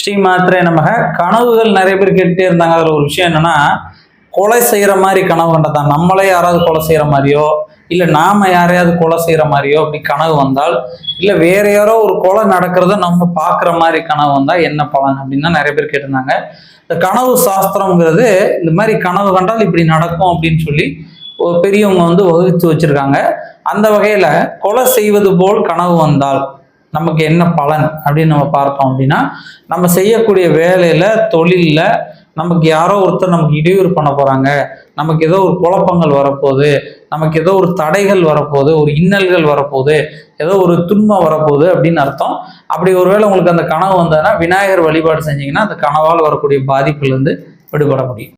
ஸ்ரீ மாத்திரை நமக. கனவுகள் நிறைய பேர் கேட்டுட்டே இருந்தாங்க. அதில் ஒரு விஷயம் என்னன்னா கொலை செய்கிற மாதிரி கனவு கண்டதான் நம்மளே யாராவது கொலை செய்கிற மாதிரியோ இல்லை நாம யாரையாவது கொலை செய்கிற மாதிரியோ அப்படி கனவு வந்தால் இல்லை வேற யாரோ ஒரு கொலை நடக்கிறத நம்ம பார்க்குற மாதிரி கனவு வந்தால் என்ன பலன் அப்படின்னு தான் நிறைய பேர் கேட்டிருந்தாங்க. இந்த கனவு சாஸ்திரம்ங்கிறது இந்த மாதிரி கனவு கண்டால் இப்படி நடக்கும் அப்படின்னு சொல்லி பெரியவங்க வந்து வகுத்து வச்சுருக்காங்க. அந்த வகையில் கொலை செய்வது போல் கனவு வந்தால் நமக்கு என்ன பலன் அப்படின்னு நம்ம பார்த்தோம் அப்படின்னா நம்ம செய்யக்கூடிய வேலையில தொழிலில் நமக்கு யாரோ ஒருத்தர் நமக்கு இடையூறு பண்ண போறாங்க. நமக்கு ஏதோ ஒரு குழப்பங்கள் வரப்போகுது. நமக்கு ஏதோ ஒரு தடைகள் வரப்போகுது. ஒரு இன்னல்கள் வரப்போகுது. ஏதோ ஒரு துன்பம் வரப்போகுது அப்படின்னு அர்த்தம். அப்படி ஒருவேளை உங்களுக்கு அந்த கனவு வந்ததுன்னா விநாயகர் வழிபாடு செஞ்சீங்கன்னா அந்த கனவால் வரக்கூடிய பாதிப்புலேருந்து விடுபட முடியும்.